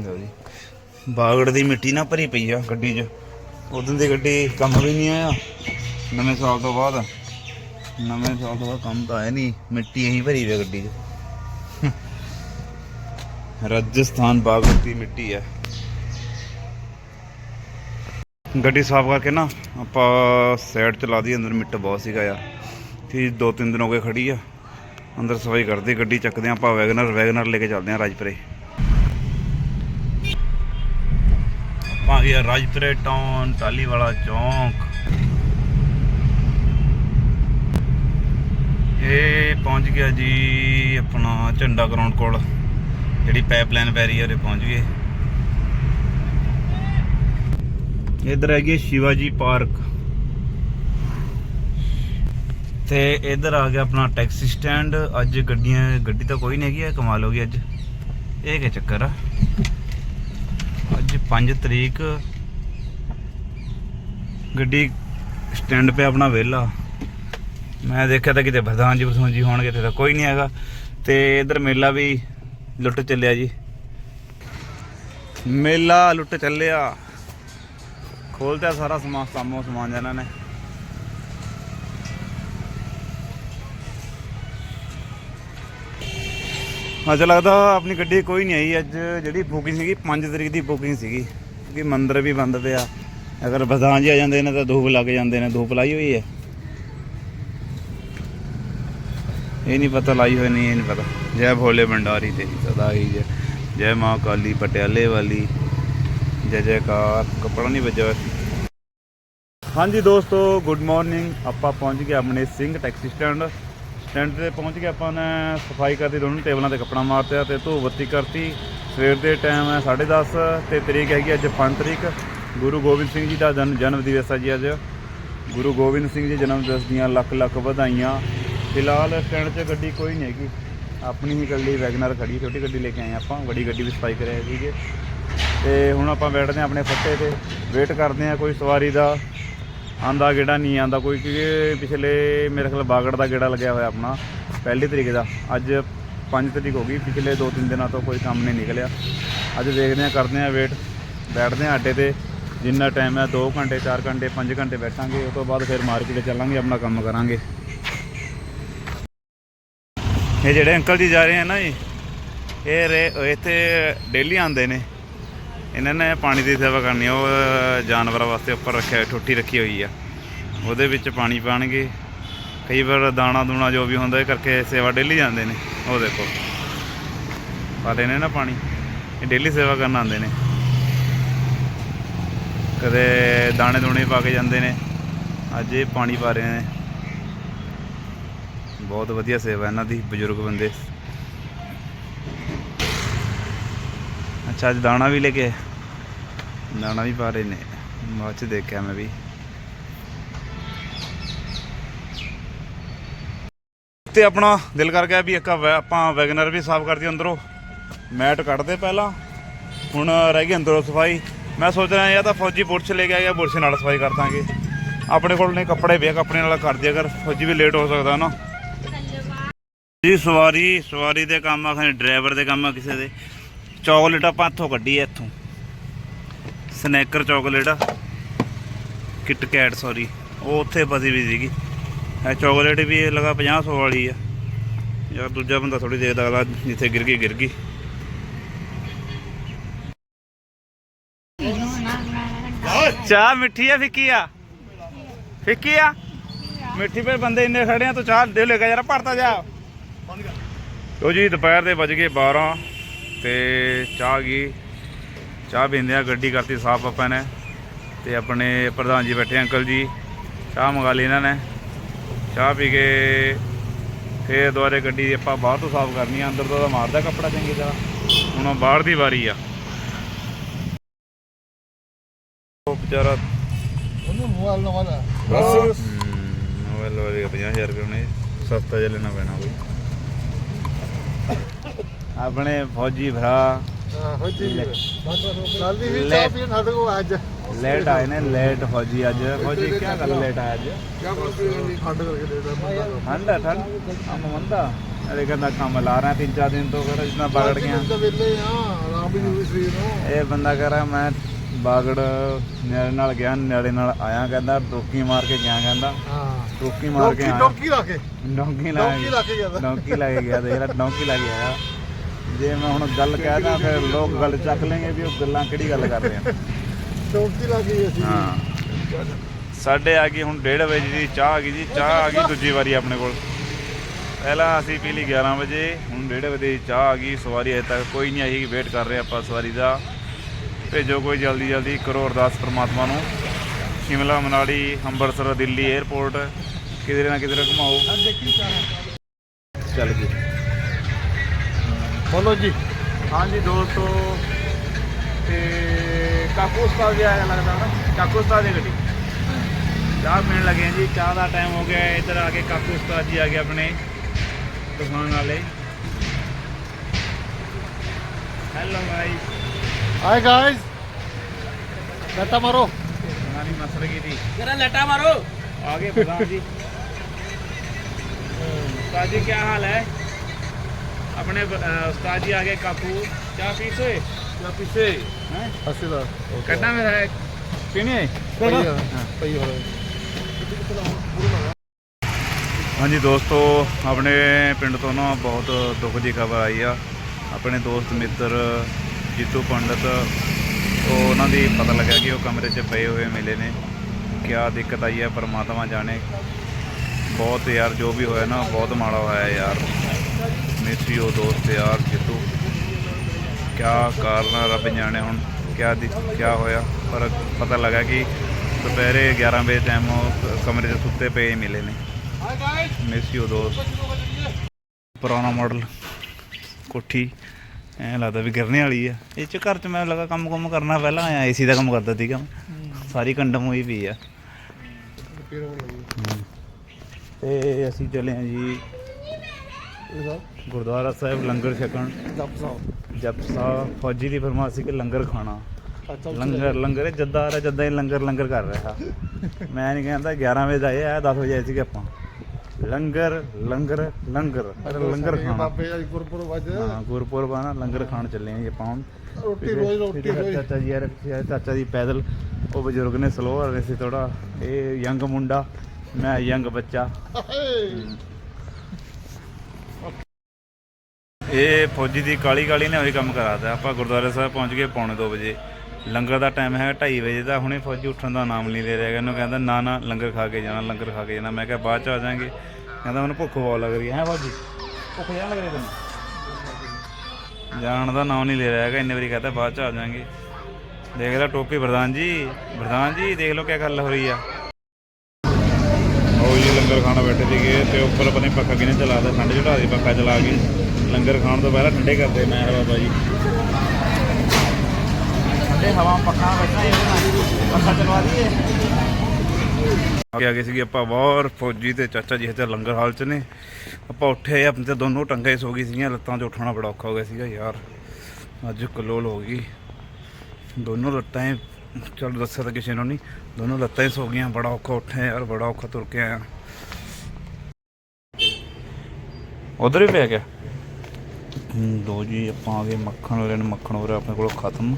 ਲਓ ਜੀ। ਬਾਗੜ ਦੀ ਮਿੱਟੀ ਨਾ ਭਰੀ ਪਈ ਆ ਗੱਡੀ 'ਚ। ਉਦੋਂ ਦੀ ਗੱਡੀ ਕੰਮ ਵੀ ਨਹੀਂ ਆਇਆ। ਨਵੇਂ ਸਾਲ ਤੋਂ ਬਾਅਦ। ਨਵੇਂ ਸਾਲ ਤੋਂ ਬਾਅਦ ਕੰਮ ਤਾਂ ਆਇਆ ਨਹੀਂ। ਮਿੱਟੀ ਇਹੀ ਭਰੀ ਹੋਈ ਗੱਡੀ 'ਚ। ਰਾਜਸਥਾਨ ਬਾਗੜ ਦੀ ਮਿੱਟੀ ਹੈ ਗੱਡੀ ਸਾਫ਼ ਕਰਕੇ ਨਾ ਆਪਾਂ ਸਾਈਡ ਚ ਲਾ ਦੀ ਅੰਦਰ ਮਿੱਟ ਬਹੁਤ ਸੀਗਾ ਯਾਰ। ਤੇ ਦੋ ਤਿੰਨ ਦਿਨ ਹੋ ਗਏ ਖੜੀ ਆ। ਅੰਦਰ ਸਫ਼ਾਈ ਕਰਦੇ ਗੱਡੀ ਚੱਕਦੇ ਆ ਆਪਾਂ। ਵੈਗਨਰ ਵੈਗਨਰ ਲੈ ਕੇ ਚੱਲਦੇ ਆ ਰਾਜਪੁਰੇ। ਆਪਾਂ ਆ ਗਿਆ ਰਾਜਪੁਰੇ ਟਾਊਨ, ਟਾਲੀਵਾਲਾ ਚੌਂਕ। ਇਹ ਪਹੁੰਚ ਗਿਆ ਜੀ ਆਪਣਾ ਝੰਡਾ ਗਰਾਊਂਡ ਕੋਲ, ਜਿਹੜੀ ਪਾਈਪਲਾਈਨ ਬੈਰੀਅਰ ਇਹ ਪਹੁੰਚ ਗਏ। ਇਧਰ ਹੈਗੀ ਸ਼ਿਵਾਜੀ ਪਾਰਕ। ਤੇ ਇਧਰ ਆ ਗਿਆ ਆਪਣਾ ਟੈਕਸੀ ਸਟੈਂਡ, ਅੱਜ ਗੱਡੀਆਂ, ਗੱਡੀ ਤਾਂ ਕੋਈ ਨਹੀਂ ਹੈਗੀ ਹੈ ਕਮਾਲ ਹੋ ਗਈ ਅੱਜ। ਇਹ ਕੀ ਚੱਕਰ ਆ? ਅੱਜ 5 ਤਰੀਕ। ਗੱਡੀ ਸਟੈਂਡ 'ਤੇ ਆਪਣਾ ਵਿਹਲਾ। ਮੈਂ ਦੇਖਿਆ ਤਾਂ ਕਿਤੇ ਬਰਦਾਂਜੀ ਬਸੂੰਜੀ ਹੋਣਗੇ ਤੇ ਤਾਂ ਕੋਈ ਨਹੀਂ ਹੈਗਾ। ਤੇ ਇਧਰ ਮੇਲਾ ਵੀ ਲੁੱਟ ਚੱਲਿਆ ਜੀ। ਮੇਲਾ ਲੁੱਟ ਚੱਲਿਆ। ਖੋਲਤਾ ਸਾਰਾ ਸਮਾਨ, ਸਾਮੋ ਸਮਾਨ ਇਹਨਾਂ ਨੇ। ਅੱਜ ਲੱਗਦਾ ਆਪਣੀ ਗੱਡੀ ਕੋਈ ਨਹੀਂ ਆਈ। ਅੱਜ ਜਿਹੜੀ ਬੁਕਿੰਗ ਸੀਗੀ 5 ਤਰੀਕ ਦੀ ਬੁਕਿੰਗ ਸੀਗੀ। ਕਿਉਂਕਿ ਮੰਦਰ ਵੀ ਬੰਦ ਪਿਆ। ਅਗਰ ਬਦਾਂ ਜੀ ਆ ਜਾਂਦੇ ਨੇ ਤਾਂ ਧੂਪ ਲੱਗ ਜਾਂਦੇ ਨੇ, ਧੂਪ ਲਾਈ ਹੋਈ ਹੈ। ਇਹ ਨਹੀਂ ਪਤਾ ਲਾਈ ਹੋਈ ਨਹੀਂ, ਇਹ ਨਹੀਂ ਪਤਾ। ਜੈ ਭੋਲੇ ਭੰਡਾਰੀ ਤੇਰੀ ਸਦਾ ਹੀ ਜੈ। ਜੈ ਮਾਂ ਕਾਲੀ ਪਟਿਆਲੇ ਵਾਲੀ। ਜੈ ਜੈਕਾਰ, ਕੱਪੜਾ ਨਹੀਂ ਵੱਜਿਆ ਹੋਇਆ। ਹਾਂਜੀ ਦੋਸਤੋ ਗੁੱਡ ਮਾਰਨਿੰਗ ਆਪਾਂ ਪਹੁੰਚ ਗਏ ਆਪਣੇ ਸਿੰਘ ਟੈਕਸੀ ਸਟੈਂਡ ਸਟੈਂਡ ਤੇ ਪਹੁੰਚ ਕੇ ਆਪਾਂ ਨੇ, ਸਫ਼ਾਈ ਕਰਤੀ ਦੋਨੋਂ ਟੇਬਲਾਂ ਤੇ ਕੱਪੜਾ ਮਾਰਤਿਆ ਤੇ ਧੂਪ ਬੱਤੀ ਕਰਤੀ। ਸਵੇਰ ਦੇ ਟਾਈਮ ਹੈ 10:30 ਤੇ ਤਰੀਕ ਹੈਗੀ ਅੱਜ 5 ਤਰੀਕ। ਗੁਰੂ ਗੋਬਿੰਦ ਸਿੰਘ ਜੀ ਦਾ ਜਨ- ਜਨਮ ਦਿਵਸ ਹੈ ਜੀ ਅੱਜ। ਗੁਰੂ ਗੋਬਿੰਦ ਸਿੰਘ ਜੀ ਜਨਮ ਦਿਵਸ ਦੀਆਂ ਲੱਖ ਲੱਖ ਵਧਾਈਆਂ। ਫਿਲਹਾਲ ਸਟੈਂਡ 'ਚ ਗੱਡੀ ਕੋਈ ਨਹੀਂ ਹੈਗੀ। ਆਪਣੀ ਹੀ ਗੱਡੀ ਵੈਗਨਰ ਖੜੀ, ਛੋਟੀ ਗੱਡੀ ਲੈ ਕੇ ਆਏ ਆਪਾਂ। ਵੱਡੀ ਗੱਡੀ ਵੀ ਸਫ਼ਾਈ ਕਰਿਆ ਸੀਗੇ। ਤੇ ਹੁਣ ਆਪਾਂ ਬੈਠਦੇ ਹਾਂ ਆਪਣੇ ਫੱਟੇ ਤੇ। ਵੇਟ ਕਰਦੇ ਹਾਂ ਕੋਈ ਸਵਾਰੀ ਦਾ। ਆਂਦਾ ਗੇੜਾ, ਨਹੀਂ ਆਂਦਾ ਕੋਈ, ਕਿਉਂਕਿ ਪਿਛਲੇ ਮੇਰੇ ਖਿਆਲ ਬਾਗੜ ਦਾ ਗੇੜਾ ਲੱਗਿਆ ਹੋਇਆ ਆਪਣਾ, ਪਹਿਲੀ ਤਰੀਕ ਦਾ। ਅੱਜ 5 ਤਰੀਕ ਹੋ ਗਈ, ਪਿਛਲੇ 2-3 ਦਿਨਾਂ ਤੋਂ ਕੋਈ ਕੰਮ ਨਹੀਂ ਨਿਕਲਿਆ। ਅੱਜ ਦੇਖਦੇ ਹਾਂ, ਕਰਦੇ ਹਾਂ ਵੇਟ ਬੈਠਦੇ ਹਾਂ ਅੱਡੇ ਤੇ। ਜਿੰਨਾ ਟਾਈਮ ਹੈ 2 ਘੰਟੇ 4 ਘੰਟੇ 5 ਘੰਟੇ ਬੈਠਾਂਗੇ, ਉਸ ਤੋਂ ਬਾਅਦ ਫਿਰ ਮਾਰਕੀਟ ਚੱਲਾਂਗੇ, ਆਪਣਾ ਕੰਮ ਕਰਾਂਗੇ। ਇਹ ਜਿਹੜੇ ਅੰਕਲ ਜੀ ਜਾ ਰਹੇ ਆ ਨਾ ਜੀ, ਇਹ ਰੇ, ਇੱਥੇ ਡੇਲੀ ਆਉਂਦੇ ਨੇ। ਇਹਨਾਂ ਨੇ ਪਾਣੀ ਦੀ ਸੇਵਾ ਕਰਨੀ ਉਹ ਜਾਨਵਰਾਂ ਵਾਸਤੇ ਉੱਪਰ ਰੱਖਿਆ ਠੋਟੀ ਰੱਖੀ ਹੋਈ ਆ। ਉਹਦੇ ਵਿੱਚ ਪਾਣੀ ਪਾਣਗੇ। ਕਈ ਵਾਰ ਦਾਣਾ ਦੂਣਾ ਜੋ ਵੀ ਹੁੰਦਾ, ਇਹ ਕਰਕੇ ਸੇਵਾ ਡੇਲੀ ਜਾਂਦੇ ਨੇ, ਉਹ ਦੇਖੋ। ਪਾਦੇ ਨੇ ਨਾ ਪਾਣੀ, ਇਹ ਡੇਲੀ ਸੇਵਾ ਕਰਨ ਆਉਂਦੇ ਨੇ। ਕਦੇ ਦਾਣੇ ਦੂਣੇ ਪਾ ਕੇ ਜਾਂਦੇ ਨੇ। ਅੱਜ ਇਹ ਪਾਣੀ ਪਾ ਰਹੇ ਨੇ। ਬਹੁਤ ਵਧੀਆ ਸੇਵਾ ਇਹਨਾਂ ਦੀ, ਬਜ਼ੁਰਗ ਬੰਦੇ। ਅੱਛਾ, ਅੱਜ ਦਾਣਾ ਵੀ ਲੈ ਕੇ ਦਾਣਾ ਵੀ ਪਾ ਰਹੇ ਨੇ। ਬਾਅਦ ਚ ਦੇਖਿਆ ਮੈਂ ਵੀ। ਤੇ ਆਪਣਾ ਦਿਲ ਕਰ ਗਿਆ ਵੀ ਇੱਕ ਵੈ- ਆਪਾਂ ਵੈਗਨਰ ਵੀ ਸਾਫ਼ ਕਰਦੀ ਅੰਦਰੋਂ। ਮੈਟ ਕੱਢਦੇ ਪਹਿਲਾਂ। ਹੁਣ ਰਹਿ ਗਈ ਅੰਦਰੋਂ ਸਫ਼ਾਈ। ਮੈਂ ਸੋਚ ਰਿਹਾ ਜਾਂ ਤਾਂ ਫੌਜੀ ਬੁਰਸ਼ ਲੈ ਕੇ ਆ ਗਿਆ ਬੁਰਸ਼ ਨਾਲ ਸਫ਼ਾਈ ਕਰ ਦਾਂਗੇ। ਆਪਣੇ ਕੋਲ ਨੇ ਕੱਪੜੇ ਵੇ ਕੱਪੜੇ ਨਾਲ ਕਰ ਦਿਆ ਅਗਰ ਫੌਜੀ ਵੀ ਲੇਟ ਹੋ ਸਕਦਾ ਨਾ। ਜੀ, ਸਵਾਰੀ ਸਵਾਰੀ ਦੇ ਕੰਮ ਆ ਖਾਣੇ ਡਰਾਈਵਰ ਦੇ ਕੰਮ ਆ ਕਿਸੇ ਦੇ। ਚਾਕਲੇਟ ਆਪਾਂ ਇੱਥੋਂ ਕੱਢੀ ਐ ਇੱਥੋਂ। ਸਨੈਕਰ ਚਾਕਲੇਟ ਆ ਕਿਟ ਕੈਟ ਸੌਰੀ ਉਹ ਉੱਥੇ ਫਸੀ ਵੀ ਸੀਗੀ। ਇਹ ਚਾਕਲੇਟ ਵੀ ਇਹ ਲਗਾ 50 100 ਵਾਲੀ ਆ। ਯਾਰ ਦੂਜਾ ਬੰਦਾ ਥੋੜੀ ਦੇਖਦਾ ਅਗਲਾ ਜਿੱਥੇ ਗਿਰ ਗਈ ਗਿਰ ਗਈ। ਚਾਹ ਮਿੱਠੀ ਆ, ਫਿੱਕੀ ਆ? ਫਿੱਕੀ ਆ? ਮਿੱਠੀ ਪੇ ਬੰਦੇ ਇੰਨੇ ਖੜੇ ਆ, ਤੂੰ ਚਾਹ ਦੇ ਲੈ ਕੇ ਜਰਾ ਭਰਤਾ ਜਾ। ਲੋ ਜੀ, ਦੁਪਹਿਰ ਦੇ ਵੱਜ ਗਏ 12 ਤੇ ਚਾਹ ਗਈ ਚਾਹ ਪੀਂਦੇ ਆ ਗੱਡੀ ਕਰਤੀ ਸਾਫ਼ ਆਪਾਂ ਨੇ। ਤੇ ਆਪਣੇ ਪ੍ਰਧਾਨ ਜੀ ਬੈਠੇ ਅੰਕਲ ਜੀ। ਚਾਹ ਮੰਗਾ ਲਈ ਇਹਨਾਂ ਨੇ। ਚਾਹ ਪੀ ਕੇ ਫੇਰ ਦੁਬਾਰੇ ਗੱਡੀ ਆਪਾਂ ਬਾਹਰ ਤੋਂ ਸਾਫ਼ ਕਰਨੀ ਆ। ਅੰਦਰ ਤੋਂ ਤਾਂ ਮਾਰਦਾ ਕੱਪੜਾ ਚੰਗੀ ਤਰ੍ਹਾਂ। ਹੁਣ ਬਾਹਰ ਦੀ ਵਾਰੀ ਆ। ਉਹ ਵਿਚਾਰਾ ਉਹਨੂੰ ਮੋਬਾਈਲ ਨਵਾਂ ਲੈ। ਬਸ। ਮੋਬਾਈਲ ਵਾਲੇ 50000 ਰੁਪਏ ਉਹਨੇ ਸਸਤਾ ਜਿਹਾ ਲੈਣਾ ਪੈਣਾ ਕੋਈ ਆਪਣੇ ਫੌਜੀ ਭਰਾ ਹਾਂ ਜੀ। ਕੱਲ ਦੀ ਵੀ। ਚਾਹ ਪੀਣ ਸਾਡੇ ਕੋਲ ਅੱਜ। ਲੇਟ ਆਏ ਨੇ ਲੇਟ ਫੌਜੀ ਅੱਜ। ਫੌਜੀ ਕੀ ਗੱਲ ਲੇਟ ਆਇਆ ਅੱਜ? ਕਿਆ ਬੋਲਦੇ ਹੋ ਖੰਡ ਕਰਕੇ ਦੇ ਦਾ ਬੰਦਾ ਠੰਡ ਹੈ ਠੰਡ ਕੰਮ ਮੰਦਾ ਅਰੇ ਕਹਿੰਦਾ ਕੰਮ ਲਾ ਰਿਹਾ ਤਿੰਨ ਚਾਰ ਦਿਨ ਤੋਂ ਫਿਰ ਜਿੰਨਾ ਬਗੜ ਗਿਆ। ਆ ਨੂੰ। ਇਹ ਬੰਦਾ ਕਹ ਰਿਹਾ ਮੈਂ ਬਾਗੜ ਨਿਆਲੇ ਨਾਲ ਗਿਆ ਨਿਆਲੇ ਨਾਲ ਆਇਆ ਕਹਿੰਦਾ ਡੋਕੀ ਮਾਰ ਕੇ ਗਿਆ ਕਹਿੰਦਾ। ਹਾਂ। ਡੋਕੀ ਮਾਰ ਕੇ ਆਇਆ। ਡੋਂਕੀ ਲਾ ਕੇ। ਡੋਂਕੀ ਲਾ ਕੇ। ਡੋਂਕੀ ਲਾ ਕੇ ਗਿਆ ਦੇਖ ਲੈ ਡੋਂਕੀ ਲਾ ਕੇ ਆਇਆ। ਜੇ ਮੈਂ ਹੁਣ ਗੱਲ ਕਹਿਦਾ ਫਿਰ ਲੋਕ ਗੱਲ ਚੱਕ ਲੈਣਗੇ ਵੀ ਉਹ ਗੱਲਾਂ ਕਿਹੜੀ ਗੱਲ ਕਰ ਰਹੇ ਆ। ਡੋਂਕੀ ਲਾ ਕੇ ਅਸੀਂ। ਹਾਂ। ਸਾਡੇ ਆ ਗਈ ਹੁਣ 1:30 ਵਜੇ ਦੀ ਚਾਹ ਆ ਗਈ ਜੀ। ਚਾਹ ਆ ਗਈ ਦੂਜੀ ਵਾਰੀ ਆਪਣੇ ਕੋਲ। ਪਹਿਲਾਂ ਅਸੀਂ ਪੀ ਲਈ 11 ਵਜੇ ਹੁਣ 1:30 ਵਜੇ ਦੀ ਚਾਹ ਆ ਗਈ। ਸਵਾਰੀ ਅਜੇ ਤੱਕ ਕੋਈ ਨਹੀਂ ਆਈ ਵੇਟ ਕਰ ਰਹੇ ਆਪਾਂ ਸਵਾਰੀ ਦਾ। ਭੇਜੋ ਕੋਈ ਜਲਦੀ ਜਲਦੀ ਕਰੋ ਅਰਦਾਸ ਪ੍ਰਮਾਤਮਾ ਨੂੰ। ਸ਼ਿਮਲਾ ਮਨਾਲੀ ਅੰਮ੍ਰਿਤਸਰ ਦਿੱਲੀ 에ਅਰਪੋਰਟ ਕਿਧਰੇ ਨਾ ਕਿਧਰੇ ਘੁਮਾਓ। ਚੱਲ ਗਈ ਬੋਲੋ ਜੀ। ਹਾਂਜੀ ਦੋਸਤੋ ਤੇ ਕਾਕੂ ਉਸਤਾਦ ਵੀ ਆਇਆ ਲੱਗਦਾ ਨਾ। ਕਾਕੂ ਉਸਤਾਦ ਦੀ ਗੱਡੀ। ਚਾਹ ਪੀਣ ਲੱਗੇ ਜੀ। ਚਾਹ ਦਾ ਟਾਈਮ ਹੋ ਗਿਆ ਇੱਧਰ ਆ ਕੇ ਕਾਕੂ ਉਸਤਾਦ ਜੀ ਆ ਗਏ ਆਪਣੇ ਦੁਕਾਨ ਵਾਲੇ। ਹੈਲੋ ਗਾਇਸ ਹਾਈ ਗਾਇਸ ਲੱਟਾ ਮਾਰੋ। ਨਾਨੀ ਮਸਰ ਗਈ ਦੀ ਜਰਾ ਲੱਟਾ ਮਾਰੋ। ਆ ਗਏ ਪ੍ਰਧਾਨ ਜੀ। ਉਸਤਾਦ ਜੀ ਕੀ ਹਾਲ ਹੈ? अपने अ, उस्ताद जी आ गए काकू चाह पीते चाह पीते हैं ਅਸੀਂ ਦਾ करना मेरा है पीनी है ਪਈ हाँ। ਪਈ ਹੋ ਹਾਂਜੀ ਦੋਸਤੋ ਆਪਣੇ ਪਿੰਡ ਤੋਂ ਨਾ ਬਹੁਤ ਦੁੱਖ ਦੀ ਖਬਰ ਆਈ ਆ ਆਪਣੇ ਦੋਸਤ ਮਿੱਤਰ ਜੀਤੂ ਪੰਡਤ ਉਹ ਉਹਨਾਂ ਦੀ ਪਤਾ ਲੱਗਾ ਕਿ ਉਹ ਕਮਰੇ 'ਚ ਪਏ ਹੋਏ ਮਿਲੇ ਨੇ ਕਿਆ ਦਿੱਕਤ ਆਈ ਹੈ ਪਰਮਾਤਮਾ ਜਾਣੇ ਬਹੁਤ ਯਾਰ ਜੋ ਵੀ ਹੋਇਆ ਨਾ ਬਹੁਤ ਮਾੜਾ ਹੋਇਆ ਯਾਰ ਯੂ ਦੋਸਤ ਯਾਰ ਜੀਤੂ ਕਿਆ ਕਾਰਨ ਆ, ਰੱਬ ਜਾਣੇ ਹੁਣ ਕਿਆ ਦੀ ਕਿਆ ਹੋਇਆ? ਪਰ ਪਤਾ ਲੱਗਾ ਕਿ ਦੁਪਹਿਰੇ 11 ਵਜੇ ਟਾਈਮ ਕਮਰੇ 'ਚ ਸੁੱਤੇ ਪਏ ਮਿਲੇ ਨੇ। ਹਾਈ ਗਾਇਸ ਮਿਸ ਯੂ ਦੋਸਤ। ਪੁਰਾਣਾ ਮਾਡਲ ਕੋਠੀ। ਐ ਲੱਗਦਾ ਵੀ ਗਿਰਨੇ ਵਾਲੀ ਆ। ਇਹ ਚ ਘਰ ਚ ਮੈਂ ਲੱਗਾ ਕੰਮ ਕੰਮ ਕਰਨਾ ਪਹਿਲਾਂ ਆਇਆ ਏਸੀ ਦਾ ਕੰਮ ਕਰਦਾ ਸੀਗਾ। ਸਾਰੀ ਕੰਡਮ ਹੋਈ ਪਈ ਆ। ਤੇ ਅਸੀਂ ਚੱਲੇ ਆ ਜੀ ਦਾ ਗੁਰਦੁਆਰਾ ਸਾਹਿਬ ਲੰਗਰ ਛਕਣ। ਜਪ ਸਾਹਿਬ। ਜਪ ਸਾਹਿਬ ਫੌਜੀ ਦੀ ਫਰਮਾਸੀ ਕਿ ਲੰਗਰ ਖਾਣਾ। ਲੰਗਰ ਲੰਗਰ ਜੱਦਾ ਆ ਰਿਹਾ ਜੱਦਾ ਹੀ ਲੰਗਰ ਲੰਗਰ ਕਰ ਰਿਹਾ। ਮੈਂ ਨਹੀਂ ਕਹਿੰਦਾ 11 ਵਜੇ ਆਏ ਆ 10 ਵਜੇ ਆਏ ਸੀਗੇ ਆਪਾਂ। ਲੰਗਰ ਲੰਗਰ ਲੰਗਰ ਲੰਗਰ ਖਾਣਾ। ਬਾਬੇ ਦਾ ਗੁਰਪੁਰਬ ਅੱਜ। ਹਾਂ ਗੁਰਪੁਰਬ ਆ ਨਾ ਲੰਗਰ ਖਾਣ ਚੱਲੇ ਆ ਜੀ ਆਪਾਂ ਰੋਟੀ ਰੋਜ਼ ਰੋਟੀ ਰੋਜ਼। ਚਾਚਾ ਜੀ ਯਾਰ ਯਾਰ ਚਾਚਾ ਜੀ ਪੈਦਲ। ਉਹ ਬਜ਼ੁਰਗ ਨੇ ਸਲੋ ਆ ਰਹੇ ਸੀ ਥੋੜਾ ਇਹ ਯੰਗ ਮੁੰਡਾ ਮੈਂ ਯੰਗ ਬੱਚਾ ਹਾਏ ਇਹ ਫੌਜੀ ਦੀ ਕਾਲੀ ਕਾਲੀ ਨੇ ਉਹੀ ਕੰਮ ਕਰਾਤਾ। ਆਪਾਂ ਗੁਰਦੁਆਰਾ ਸਾਹਿਬ ਪਹੁੰਚ ਗਏ ਪੌਣੇ 2 ਵਜੇ। ਲੰਗਰ ਦਾ ਟਾਈਮ ਹੈ 2:30 ਵਜੇ ਦਾ। ਹੁਣੇ ਫੌਜੀ ਉੱਠਣ ਦਾ ਨਾਮ ਨਹੀਂ ਲੈ ਰਿਹਾ ਇਹਨੂੰ ਕਹਿੰਦਾ, ਨਾ ਨਾ, ਲੰਗਰ ਖਾ ਕੇ ਜਾਣਾ, ਲੰਗਰ ਖਾ ਕੇ ਜਾਣਾ। ਮੈਂ ਕਿਹਾ, ਬਾਅਦ ਚ ਆ ਜਾਾਂਗੇ। ਕਹਿੰਦਾ, ਮੈਨੂੰ ਭੁੱਖ ਬਹੁਤ ਲੱਗ ਰਹੀ ਹੈ। ਫੌਜੀ? ਭੁੱਖ ਜਾਣ ਲੱਗ ਰਹੀ ਤੈਨੂੰ? ਜਾਣ ਦਾ ਨਾਮ ਨਹੀਂ ਲੈ ਰਿਹਾ ਹੈਗਾ। ਇੰਨੇ ਵਾਰੀ ਕਹਤਾ, ਬਾਅਦ ਚ ਆ ਜਾਾਂਗੇ। ਦੇਖ ਲੈ ਟੋਪੀ ਪ੍ਰਧਾਨ ਜੀ। ਪ੍ਰਧਾਨ ਜੀ, ਦੇਖ ਲਓ ਕੀ ਗੱਲ ਹੋ ਰਹੀ ਆ। ਉਹ ਜੀ, ਲੰਗਰ ਖਾਣਾ ਬੈਠੇ ਸੀਗੇ ਤੇ ਉੱਪਰ ਪਤਾ ਨਹੀਂ ਪੱਖਾ ਕਿਨੇ ਚਲਾਦਾ ਠੰਡ ਚੜਾ ਦੇ ਪੱਖਾ ਚਲਾ ਕੇ। ਲੰਗਰ ਖਾਣ ਤੋਂ ਪਹਿਲਾਂ ਠੰਡੇ ਕਰਦੇ ਮੈਂ ਬਾਬਾ ਜੀ ਠੰਡੇ ਹਵਾ ਪੱਖਾ ਬੈਠਾ ਨਾਲ ਪੱਖਾ ਚਲਵਾ ਦਈਏ। ਅੱਗੇ ਆ ਗਏ ਸੀਗੇ ਆਪਾਂ ਬਾਹਰ ਫੌਜੀ ਤੇ ਚਾਚਾ ਜੀ ਇੱਥੇ ਲੰਗਰ ਹਾਲ ਚ ਨੇ। ਆਪਾਂ ਉੱਠੇ ਆਪਣੇ ਤੇ ਦੋਨੋਂ ਟੰਗੇ ਸੋ ਗਈ ਸੀਗੀਆਂ ਲੱਤਾਂ 'ਚ ਉੱਠਣਾ ਬੜਾ ਔਖਾ ਹੋ ਗਿਆ ਸੀਗਾ ਯਾਰ। ਅੱਜ ਕਲੋਲ ਹੋ ਗਈ। ਦੋਨੋਂ ਲੱਤਾਂ ਹੀ ਚਲ ਦੱਸਿਆ ਤਾਂ ਕਿਸੇ ਨੂੰ ਨਹੀਂ ਦੋਨੋਂ ਲੱਤਾਂ ਹੀ ਸੋ ਗਈਆਂ ਬੜਾ ਔਖਾ ਉੱਠਿਆ ਯਾਰ ਬੜਾ ਔਖਾ ਤੁਰ ਕੇ ਆਇਆ। ਉਧਰ ਹੀ ਪਿਆ ਗਿਆ। ਲੋ ਜੀ ਆਪਾਂ ਆ ਗਏ ਮੱਖਣ ਵਾਲੇ ਰਿਹਾ ਮੱਖਣ ਹੋ ਰਿਹਾ ਆਪਣੇ ਕੋਲ ਖਤਮ।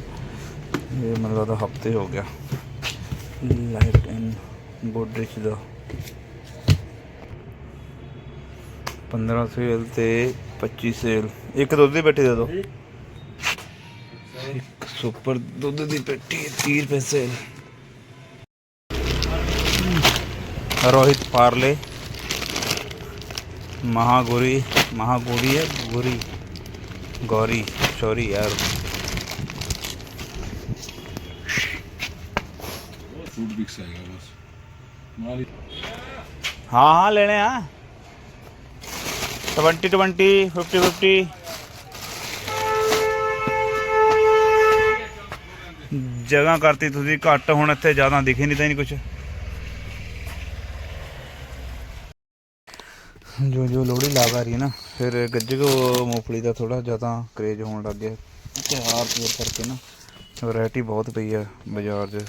ਇਹ ਮੈਨੂੰ ਲੱਗਦਾ ਹਫ਼ਤੇ ਹੋ ਗਿਆ। ਲਾਈਟ ਐਂਡ ਗੋਡਰਿਚ ਦਾ। 15 ਸੇਲ ਤੇ 25 ਸੇਲ। ਇੱਕ ਦੁੱਧ ਦੀ ਪੇਟੀ ਦੇ ਦੋ ਇੱਕ ਸੁਪਰ ਦੁੱਧ ਦੀ ਪੇਟੀ 30 ਰੁਪਏ ਸੇਲ। ਰੋਹਿਤ ਪਾਰਲੇ। ਮਹਾਗੁਰੀ ਮਹਾਗੁਰੀ ਹੈ ਗੋਰੀ। गौरी सॉरी यार फ्रूट मिक्स आएगा बस हमारी हाँ हाँ लेने हैं ट्वेंटी ट्वेंटी फिफ्टी फिफ्टी ਜਗ੍ਹਾ ਕਰਤੀ ਤੁਸੀਂ ਘੱਟ ਹੁਣ ਇੱਥੇ ਜ਼ਿਆਦਾ ਦਿਖੇ ਨਹੀਂ ਤਾਂ ਨਹੀਂ ਕੁਝ ਜੋ ਜੋ ਲੋਹੜੀ ਲੱਗ ਆ ਰਹੀ ਹੈ ਨਾ, ਫਿਰ ਗੱਜਕ ਮੂੰਗਫਲੀ ਦਾ ਥੋੜਾ ਜ਼ਿਆਦਾ ਕਰੇਜ ਹੋਣ ਲੱਗ ਗਿਆ। ਤਿਉਹਾਰ ਤਿਉਹਾਰ ਕਰਕੇ ਨਾ ਵੈਰਾਈਟੀ ਬਹੁਤ ਪਈ ਆ ਬਾਜ਼ਾਰ 'ਚ।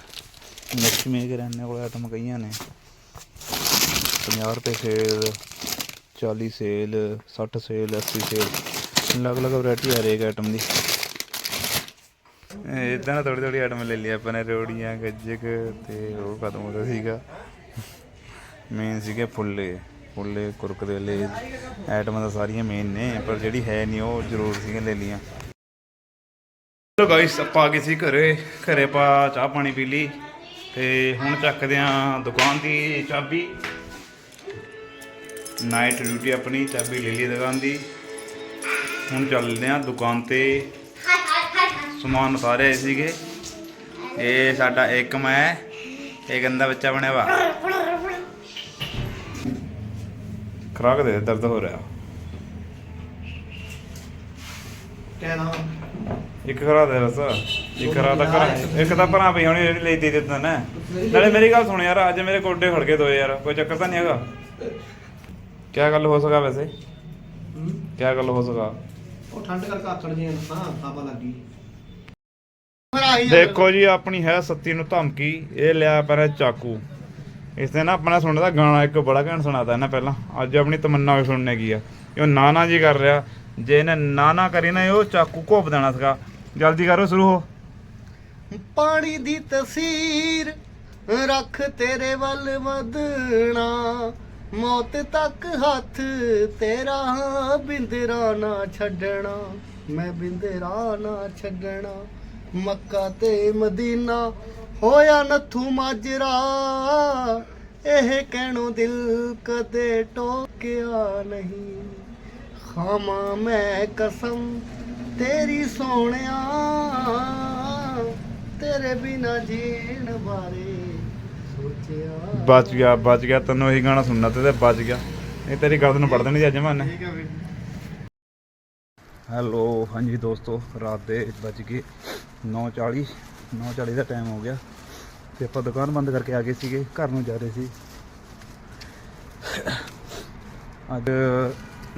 ਲక్ష్ਮੀ ਕੇ ਰਹਿਣੇ ਕੋਲ ਆਈਟਮ ਕਈਆਂ ਨੇ। 50 ਰੁਪਏ ਸੇਲ 40 ਸੇਲ 60 ਸੇਲ 80 ਸੇਲ ਅਲੱਗ ਅਲੱਗ ਵੈਰਾਈਟੀ ਆ ਰਹੀ ਹੈ ਆਈਟਮ ਦੀ ਇਦਾਂ ਥੋੜੀ ਥੋੜੀ ਆਈਟਮ ਲੈ ਲਈ ਆਪਾਂ ਨੇ, ਰੋੜੀਆਂ, ਗੱਜਕ ਤੇ ਉਹ ਖਤਮ ਹੋ ਗਿਆ ਸੀਗਾ। ਮੇਨ ਸੀਗੇ ਫੁੱਲੇ। ਫੁੱਲੇ ਕੁਰਕਰੇ ਲੈ ਆਈਟਮਾਂ ਤਾਂ ਸਾਰੀਆਂ ਮੇਨ ਨੇ, ਪਰ ਜਿਹੜੀ ਹੈ ਨਹੀਂ, ਉਹ ਜ਼ਰੂਰ ਸੀਗੀਆਂ ਲੈ ਲੀਆਂ ਚਲੋ ਗਾਇਸ ਆਪਾਂ ਆ ਗਏ ਸੀ ਘਰੇ ਘਰੇ ਪਾ ਚਾਹ ਪਾਣੀ ਪੀ ਲਈ, ਤੇ ਹੁਣ ਚੱਕਦੇ ਆਂ ਦੁਕਾਨ ਦੀ ਚਾਬੀ। ਨਾਈਟ ਡਿਊਟੀ ਆਪਣੀ, ਚਾਬੀ ਲੈ ਲਈ ਦੁਕਾਨ ਦੀ। ਹੁਣ ਚੱਲਦੇ ਆਂ ਦੁਕਾਨ ਤੇ। ਸਮਾਨ ਉਤਾਰੇ ਸੀਗੇ। ਇਹ ਸਾਡਾ ਏਕਮ ਹੈ ਇਹ ਗੰਦਾ ਬੱਚਾ ਬਣਿਆ ਵਾ। ਖਰਾਕ ਦੇ ਦਰਦ ਹੋ ਰਿਹਾ। ਕਹਿਣਾ ਇੱਕ ਖਰਾ ਦੇ ਰਸ ਇੱਕ ਖਰਾ ਤਾਂ ਕਰਾ ਇੱਕ ਤਾਂ ਭਰਾ ਪਈ ਹੋਣੀ ਜਿਹੜੀ ਲਈ ਦੇ ਦਿੱਤਾ ਨਾ। ਨਾਲੇ ਮੇਰੀ ਗੱਲ ਸੁਣ ਯਾਰ ਅੱਜ ਮੇਰੇ ਗੋਡੇ ਖੜ ਗਏ ਦੋ ਯਾਰ ਕੋਈ ਚੱਕਰ ਤਾਂ ਨਹੀਂ ਹੈਗਾ। ਕੀ ਗੱਲ ਹੋ ਸਕਾ ਵੈਸੇ? ਕੀ ਗੱਲ ਹੋ ਸਕਾ ਉਹ ਠੰਡ ਕਰਕੇ ਆਕੜ ਜੇ ਹਾਂ ਹਵਾ ਲੱਗੀ ਦੇਖੋ ਜੀ ਆਪਣੀ ਹੈ ਸੱਤੀ ਨੂੰ ਧਮਕੀ ਇਹ ਲਿਆ ਪਰ ਚਾਕੂ। ਇਸ ਤੇ ਨਾ ਆਪਣਾ ਸੁਣਦਾ ਗਾਣਾ, ਇੱਕ ਬੜਾ ਘੈਂਟ ਸੁਣਾਤਾ ਇਹਨਾਂ ਪਹਿਲਾਂ। ਅੱਜ ਆਪਣੀ ਤਮੰਨਾ ਵੀ ਸੁਣਨੇ ਕੀ ਆ। ਇਹ ਨਾ ਜੀ ਕਰ ਰਿਹਾ। ਜੇ ਇਹਨੇ ਨਾ ਨਾ ਨਾ ਉਹ ਚਾਕੂ ਘੋਪ ਦੇਣਾ ਸੀਗਾ। ਜਲਦੀ ਕਰੋ ਸ਼ੁਰੂ ਹੋ। ਪਾਣੀ ਦੀ ਤਸਵੀਰ ਰੱਖ ਤੇਰੇ ਵੱਲ ਵਧਣਾ। ਮੌਤ ਤੱਕ ਹੱਥ ਤੇਰਾ ਬਿੰਦਰਾ ਨਾ ਛੱਡਣਾ। ਮੈਂ ਬਿੰਦਰਾ ਨਾ ਛੱਡਣਾ। ਮੱਕਾ ਤੇ ਮਦੀਨਾ ਹੋਇਆ ਨੱਥੂ ਮਾਜਰਾ। ਇਹ ਕਹਿਣੋ ਦਿਲ ਕਦੇ ਟੋਕਿਆ ਨਹੀਂ। ਖਾਵਾਂ ਮੈਂ ਕਸਮ ਤੇਰੀ ਸੋਹਣਿਆ। ਤੇਰੇ ਬਿਨਾ ਜੀਣ ਬਾਰੇ ਸੋਚਿਆ। ਬਚ ਗਿਆ ਬਚ ਗਿਆ ਤੈਨੂੰ ਇਹੀ ਗਾਣਾ ਸੁਣਨਾ ਤੇ ਤੇ ਬਚ ਗਿਆ। ਇਹ ਤੇਰੀ ਗੱਲ ਨੂੰ ਪੜ ਦੇਣੀ ਸੀ ਅੱਜ ਮੈਂ ਠੀਕ ਹੈ ਵੀਰ ਹੈਲੋ ਹਾਂਜੀ ਦੋਸਤੋ ਰਾਤ ਦੇ ਵੱਜ ਗਏ 9:40 9:40 ਦਾ ਟਾਈਮ ਹੋ ਗਿਆ ਤੇ ਆਪਾਂ ਦੁਕਾਨ ਬੰਦ ਕਰਕੇ ਆ ਗਏ ਸੀਗੇ, ਘਰ ਨੂੰ ਜਾ ਰਹੇ ਸੀ। ਅੱਜ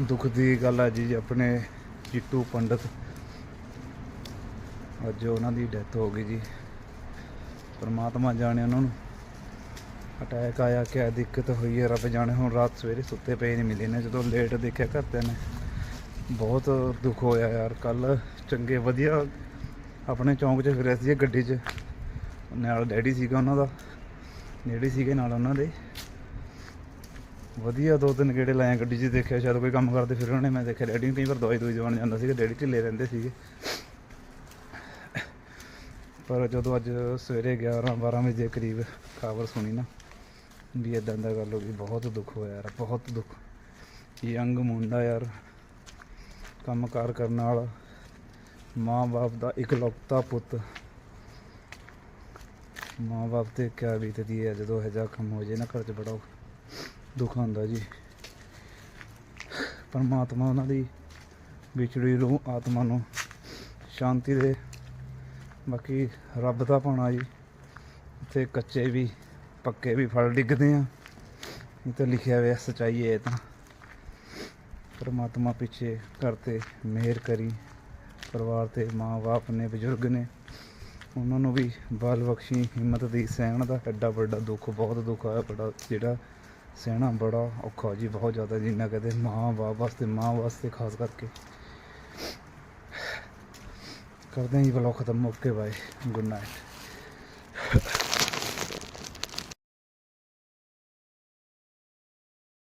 ਦੁੱਖ ਦੀ ਗੱਲ ਆ ਜੀ, ਆਪਣੇ ਚਿੱਟੂ ਪੰਡਤ। ਅੱਜ ਉਹਨਾਂ ਦੀ ਡੈਥ ਹੋ ਗਈ ਜੀ। ਪਰਮਾਤਮਾ ਜਾਣੇ ਉਹਨਾਂ ਨੂੰ। ਅਟੈਕ ਆਇਆ, ਕਿਆ ਦਿੱਕਤ ਹੋਈ ਹੈ ਰੱਬ ਜਾਣੇ, ਹੁਣ ਰਾਤ ਸਵੇਰੇ ਸੁੱਤੇ ਪਏ ਨਹੀਂ ਮਿਲੇ ਨੇ, ਜਦੋਂ ਲੇਟ ਦੇਖਿਆ ਘਰਦਿਆਂ ਨੇ। ਬਹੁਤ ਦੁੱਖ ਹੋਇਆ ਯਾਰ ਕੱਲ ਚੰਗੇ, ਵਧੀਆ ਆਪਣੇ ਚੌਂਕ 'ਚ ਫਿਰਿਆ ਸੀ, ਗੱਡੀ 'ਚ। ਨਾਲ ਡੈਡੀ ਸੀਗਾ ਉਹਨਾਂ ਦਾ ਨੇੜੇ ਸੀਗੇ ਨਾਲ ਉਹਨਾਂ ਦੇ। ਵਧੀਆ ਦੋ ਤਿੰਨ ਗੇੜੇ ਲਾਇਆ ਗੱਡੀ 'ਚ, ਦੇਖਿਆ ਸ਼ਾਇਦ ਕੋਈ ਕੰਮ ਕਰਦੇ ਫਿਰ ਉਹਨੇ ਮੈਂ ਦੇਖਿਆ ਡੈਡੀ ਨੂੰ ਕਈ ਵਾਰ ਦਵਾਈ ਦਵਾਈ ਦਵਾਉਣ ਜਾਂਦਾ ਸੀਗਾ, ਡੈਡੀ ਢਿੱਲੇ ਰਹਿੰਦੇ ਸੀਗੇ। ਪਰ ਜਦੋਂ ਅੱਜ ਸਵੇਰੇ 11 12 ਵਜੇ ਦੇ ਕਰੀਬ ਖਬਰ ਸੁਣੀ ਨਾ, ਵੀ ਇਦਾਂ ਦਾ ਗੱਲ ਹੋ ਗਈ, ਬਹੁਤ ਦੁੱਖ ਹੋਇਆ ਯਾਰ, ਬਹੁਤ ਦੁੱਖ। ਯੰਗ ਮੁੰਡਾ ਯਾਰ, ਕੰਮਕਾਰ ਕਰਨ ਵਾਲਾ। ਮਾਂ-ਬਾਪ ਦਾ ਇਕਲੌਤਾ ਪੁੱਤ। ਮਾਂ-ਬਾਪ ਤੇ ਕਿਆ ਬੀਤਦੀ ਹੈ, ਜਦੋਂ ਇਹ ਜਿਹਾ ਕੰਮ ਹੋ ਜੇ ਨਾ, ਘਰ 'ਚ ਬੜਾ ਦੁੱਖ ਹੁੰਦਾ ਜੀ। ਪਰਮਾਤਮਾ ਉਹਨਾਂ ਦੀ ਵਿਛੜੀ ਰੂਹ, ਆਤਮਾ ਨੂੰ ਸ਼ਾਂਤੀ ਦੇ। ਬਾਕੀ ਰੱਬ ਦਾ ਪਾਣਾ ਜੀ। ਇੱਥੇ ਕੱਚੇ ਵੀ, ਪੱਕੇ ਵੀ ਫਲ ਡਿੱਗਦੇ ਆ। ਇਹ ਤਾਂ ਲਿਖਿਆ ਹੋਇਆ, ਸਚਾਈ ਹੈ ਤਾਂ। ਪਰਮਾਤਮਾ ਪਿੱਛੇ ਕਰਤੇ ਮਿਹਰ ਕਰੀ। ਪਰਿਵਾਰ ਤੇ ਮਾਂ-ਬਾਪ ਨੇ, ਬਜ਼ੁਰਗ ਨੇ, ਉਹਨਾਂ ਨੂੰ ਵੀ ਬਲ ਬਖਸ਼ੀ, ਹਿੰਮਤ ਦੀ, ਸਹਿਣ ਦਾ ਐਡਾ ਵੱਡਾ ਦੁੱਖ, ਬਹੁਤ ਦੁੱਖ ਆਇਆ ਬੜਾ, ਜਿਹੜਾ ਸਹਿਣਾ ਬੜਾ ਔਖਾ ਜੀ, ਬਹੁਤ ਜ਼ਿਆਦਾ ਜਿੰਨਾ ਕਹਦੇ ਮਾਂ-ਬਾਪ ਵਾਸਤੇ, ਮਾਂ ਵਾਸਤੇ ਖਾਸ ਕਰਕੇ। ਕਰਦੇ ਹਾਂ ਜੀ ਵਲੌਗ ਖਤਮ, ਓਕੇ ਬਾਏ ਗੁੱਡ ਨਾਈਟ